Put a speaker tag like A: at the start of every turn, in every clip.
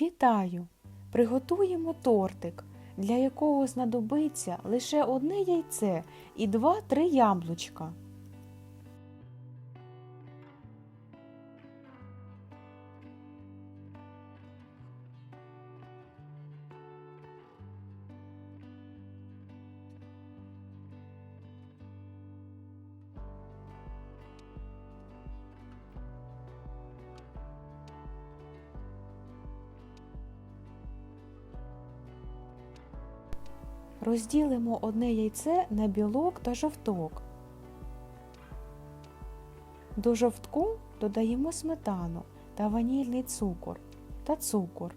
A: Вітаю! Приготуємо тортик, для якого знадобиться лише одне яйце і 2-3 яблучка. Розділимо одне яйце на білок та жовток. До жовтку додаємо сметану та ванільний цукор та цукор.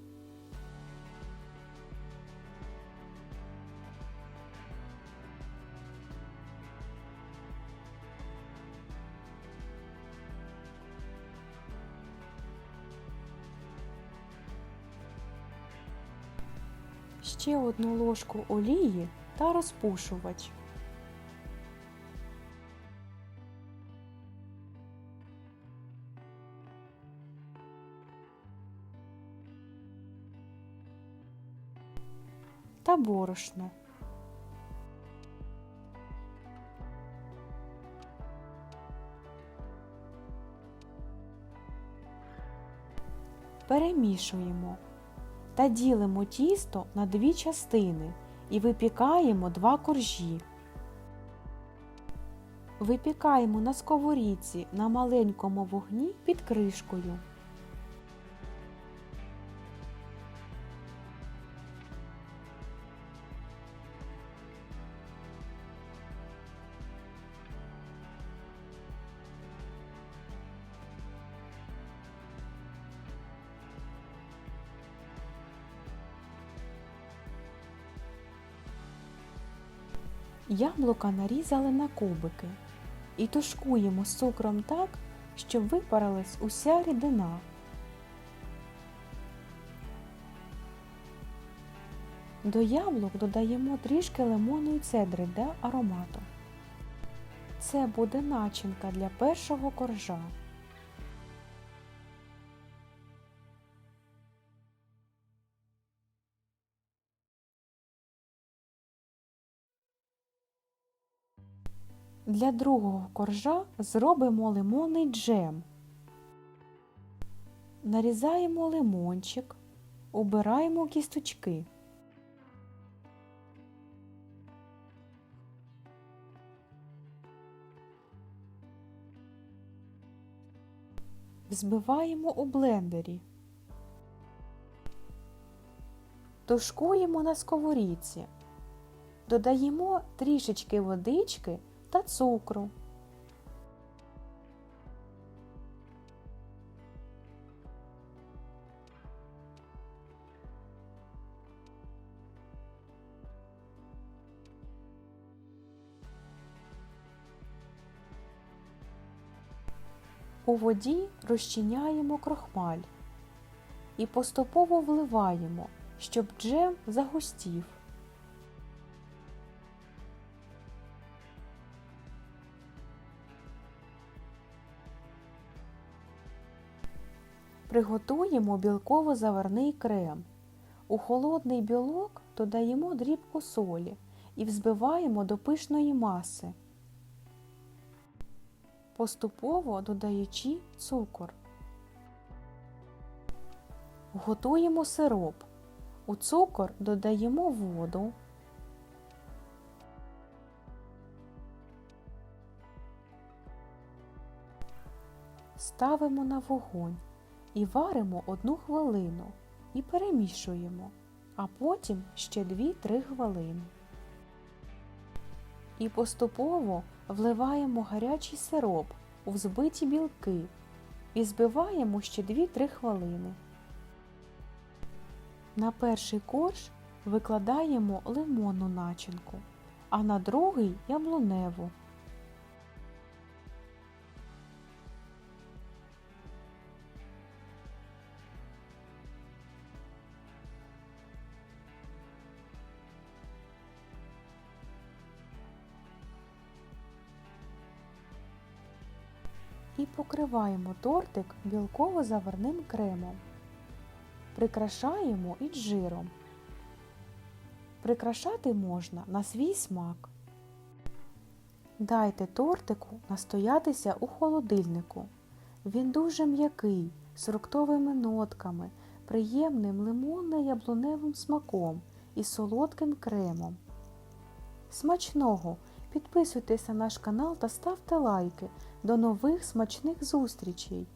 A: Ще одну ложку олії та розпушувач. Та борошно. Перемішуємо та ділимо тісто на дві частини і випікаємо два коржі. Випікаємо на сковорідці на маленькому вогні під кришкою. Яблука нарізали на кубики і тушкуємо з цукром так, щоб випарилась уся рідина. До яблук додаємо трішки лимонної цедри для аромату. Це буде начинка для першого коржа. Для другого коржа зробимо лимонний джем. Нарізаємо лимончик, убираємо кісточки. Взбиваємо у блендері. Тушкуємо на сковорідці. Додаємо трішечки водички та цукру. У воді розчиняємо крохмаль і поступово вливаємо, щоб джем загустів. Приготуємо білково-заварний крем. У холодний білок додаємо дрібку солі і взбиваємо до пишної маси, поступово додаючи цукор. Готуємо сироп. У цукор додаємо воду. Ставимо на вогонь і варимо одну хвилину і перемішуємо, а потім ще 2-3 хвилини. І поступово вливаємо гарячий сироп у взбиті білки і збиваємо ще 2-3 хвилини. На перший корж викладаємо лимонну начинку, а на другий яблуневу. Покриваємо тортик білково-заварним кремом. прикрашаємо і джиром. Прикрашати можна на свій смак. Дайте тортику настоятися у холодильнику. Він дуже м'який, з фруктовими нотками, приємним лимонно-яблуневим смаком і солодким кремом. Смачного! Підписуйтесь на наш канал та ставте лайки. До нових смачних зустрічей!